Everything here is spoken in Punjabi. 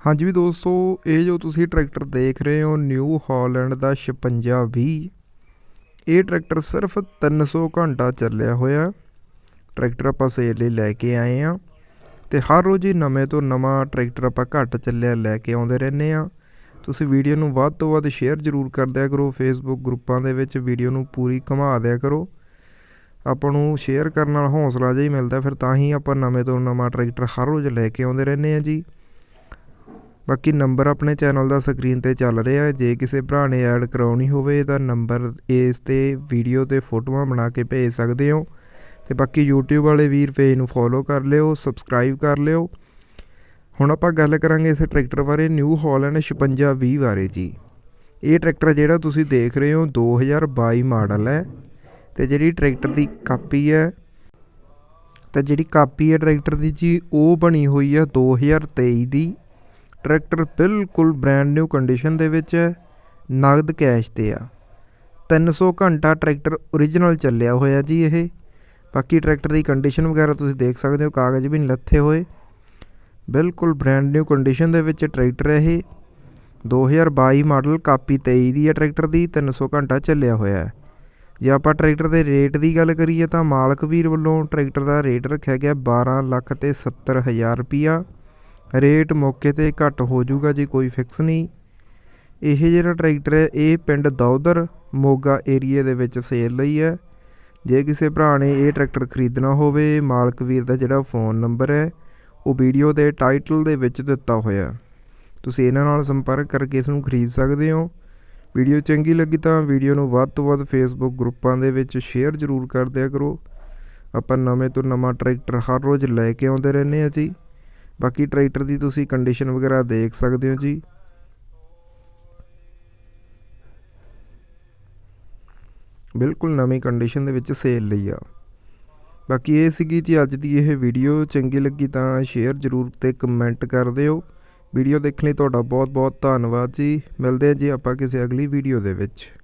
ਹਾਂਜੀ ਵੀ ਦੋਸਤੋ, ਇਹ ਜੋ ਤੁਸੀਂ ਟਰੈਕਟਰ ਦੇਖ ਰਹੇ ਹੋ, ਨਿਊ ਹਾਲੈਂਡ ਦਾ 5620 ਇਹ ਟਰੈਕਟਰ ਸਿਰਫ 300 ਘੰਟਾ ਚੱਲਿਆ ਹੋਇਆ। ਟਰੈਕਟਰ ਆਪਾਂ ਸੇਲ ਲਈ ਲੈ ਕੇ ਆਏ ਆ ਤੇ ਹਰ ਰੋਜ਼ ਹੀ ਨਵੇਂ ਤੋਂ ਨਵਾਂ ਟਰੈਕਟਰ ਆਪਾਂ ਘੱਟ ਚੱਲਿਆ ਲੈ ਕੇ ਆਉਂਦੇ ਰਹਿੰਦੇ ਆ ਤੁਸੀਂ ਵੀਡੀਓ ਨੂੰ ਵੱਧ ਤੋਂ ਵੱਧ ਸ਼ੇਅਰ ਜ਼ਰੂਰ ਕਰ ਦਿਆ ਕਰੋ ਫੇਸਬੁੱਕ ਗਰੁੱਪਾਂ ਦੇ ਵਿੱਚ ਵੀਡੀਓ ਨੂੰ ਪੂਰੀ ਘੁਮਾ ਦਿਆ ਕਰੋ। ਆਪਾਂ ਨੂੰ ਸ਼ੇਅਰ ਕਰਨ ਨਾਲ ਹੌਸਲਾ ਜਿਹਾ ਹੀ ਮਿਲਦਾ, ਫਿਰ ਤਾਂ ਹੀ ਆਪਾਂ ਨਵੇਂ ਤੋਂ ਨਵਾਂ ਟਰੈਕਟਰ ਹਰ ਰੋਜ਼ ਲੈ ਕੇ ਆਉਂਦੇ ਰਹਿੰਦੇ ਆ ਜੀ। ਬਾਕੀ ਨੰਬਰ ਆਪਣੇ ਚੈਨਲ ਦਾ ਸਕਰੀਨ ਤੇ ਚੱਲ ਰਿਹਾ ਜੇ ਕਿਸੇ ਭਰਾ ਨੇ ਐਡ ਕਰਾਉਣੀ ਹੋਵੇ ਤਾਂ ਨੰਬਰ ਇਸ ਤੇ ਵੀਡੀਓ ਤੇ ਫੋਟੋਆਂ ਬਣਾ ਕੇ ਭੇਜ ਸਕਦੇ ਹੋ। ਤੇ ਬਾਕੀ YouTube ਵਾਲੇ ਵੀਰ ਪੇਜ ਨੂੰ ਫੋਲੋ ਕਰ ਲਿਓ ਸਬਸਕ੍ਰਾਈਬ ਕਰ ਲਿਓ। ਹੁਣ ਆਪਾਂ ਗੱਲ ਕਰਾਂਗੇ ਇਸ ਟਰੈਕਟਰ ਬਾਰੇ ਨਿਊ ਹਾਲੈਂਡ 5620 ਬਾਰੇ ਜੀ। ਇਹ ਟਰੈਕਟਰ ਜਿਹੜਾ ਤੁਸੀਂ ਦੇਖ ਰਹੇ ਹੋ 2022 ਮਾਡਲ ਹੈ। ਤੇ ਜਿਹੜੀ ਟਰੈਕਟਰ ਦੀ ਕਾਪੀ ਹੈ, ਤੇ ਜਿਹੜੀ ਕਾਪੀ ਹੈ ਟਰੈਕਟਰ ਦੀ ਜੀ, ਉਹ ਬਣੀ ਹੋਈ ਹੈ 2023 ਦੀ। ਟਰੈਕਟਰ ਬਿਲਕੁਲ ਬ੍ਰੈਂਡ ਨਿਊ ਕੰਡੀਸ਼ਨ ਦੇ ਵਿੱਚ ਹੈ ਨਗਦ ਕੈਸ਼ ਤੇ ਆ। 300 ਘੰਟਾ ਟਰੈਕਟਰ origignal ਚੱਲਿਆ ਹੋਇਆ ਜੀ ਇਹ। ਬਾਕੀ ਟਰੈਕਟਰ ਦੀ ਕੰਡੀਸ਼ਨ ਵਗੈਰਾ ਤੁਸੀਂ ਦੇਖ ਸਕਦੇ ਹੋ, ਕਾਗਜ਼ ਵੀ ਨਹੀਂ ਲੱਥੇ ਹੋਏ। ਬਿਲਕੁਲ ਬ੍ਰੈਂਡ ਨਿਊ ਕੰਡੀਸ਼ਨ ਦੇ ਵਿੱਚ ਟਰੈਕਟਰ ਹੈ ਇਹ 2022 ਮਾਡਲ ਕਾਪੀ 23 ਦੀ ਹੈ ਟਰੈਕਟਰ ਦੀ 300 ਘੰਟਾ ਚੱਲਿਆ ਹੋਇਆ। ਹੈ ਜੇ ਆਪਾਂ ਟਰੈਕਟਰ ਦੇ ਰੇਟ ਦੀ ਗੱਲ ਕਰੀਏ ਤਾਂ ਮਾਲਕ ਵੀਰ ਵੱਲੋਂ ਟਰੈਕਟਰ ਦਾ ਰੇਟ ਰੱਖਿਆ ਗਿਆ 12 ਲੱਖ ਤੇ 70 ਹਜ਼ਾਰ ਰੁਪਿਆ ਰੇਟ ਮੌਕੇ ਤੇ ਘੱਟ ਹੋ ਜਾਊਗਾ ਜੀ ਕੋਈ ਫਿਕਸ ਨਹੀਂ। ਇਹ ਜਿਹੜਾ ਟਰੈਕਟਰ ਹੈ, ਇਹ ਪਿੰਡ ਦੌਦਰ ਮੋਗਾ ਏਰੀਆ ਦੇ ਵਿੱਚ ਸੇਲ ਲਈ ਹੈ। ਜੇ ਕਿਸੇ ਭਰਾ ਨੇ ਇਹ ਟਰੈਕਟਰ ਖਰੀਦਣਾ ਹੋਵੇ, ਮਾਲਕ ਵੀਰ ਦਾ ਜਿਹੜਾ ਫੋਨ ਨੰਬਰ ਹੈ, ਉਹ ਵੀਡੀਓ ਦੇ ਟਾਈਟਲ ਦੇ ਵਿੱਚ ਦਿੱਤਾ ਹੋਇਆ ਤੁਸੀਂ ਇਹਨਾਂ ਨਾਲ ਸੰਪਰਕ ਕਰਕੇ ਇਸ ਨੂੰ ਖਰੀਦ ਸਕਦੇ ਹੋ। ਵੀਡੀਓ ਚੰਗੀ ਲੱਗੀ ਤਾਂ ਵੀਡੀਓ ਨੂੰ ਵੱਧ ਤੋਂ ਵੱਧ ਫੇਸਬੁੱਕ ਗਰੁੱਪਾਂ ਦੇ ਵਿੱਚ ਸ਼ੇਅਰ ਜ਼ਰੂਰ ਕਰ ਦਿਆ ਕਰੋ। ਆਪਾਂ ਨਵੇਂ ਤੋਂ ਨਵਾਂ ਟਰੈਕਟਰ ਹਰ ਰੋਜ਼ ਲੈ ਕੇ ਆਉਂਦੇ ਰਹਿੰਦੇ ਆ ਜੀ। ਬਾਕੀ ਟਰੈਕਟਰ ਦੀ ਤੁਸੀਂ ਕੰਡੀਸ਼ਨ ਵਗੈਰਾ ਦੇਖ ਸਕਦੇ ਹੋ ਜੀ। ਬਿਲਕੁਲ ਨਵੀਂ ਕੰਡੀਸ਼ਨ ਦੇ ਵਿੱਚ ਸੇਲ ਲਈ ਆ। ਬਾਕੀ ਇਹ ਸੀਗੀ ਜੀ ਅੱਜ ਦੀ ਇਹ ਵੀਡੀਓ। ਚੰਗੀ ਲੱਗੀ ਤਾਂ ਸ਼ੇਅਰ ਜ਼ਰੂਰ ਤੇ ਕਮੈਂਟ ਕਰ ਦਿਓ। ਵੀਡੀਓ ਦੇਖਣ ਲਈ ਤੁਹਾਡਾ ਬਹੁਤ ਬਹੁਤ ਧੰਨਵਾਦ ਜੀ। ਮਿਲਦੇ ਹਾਂ ਜੀ ਆਪਾਂ ਕਿਸੇ ਅਗਲੀ ਵੀਡੀਓ ਦੇ ਵਿੱਚ।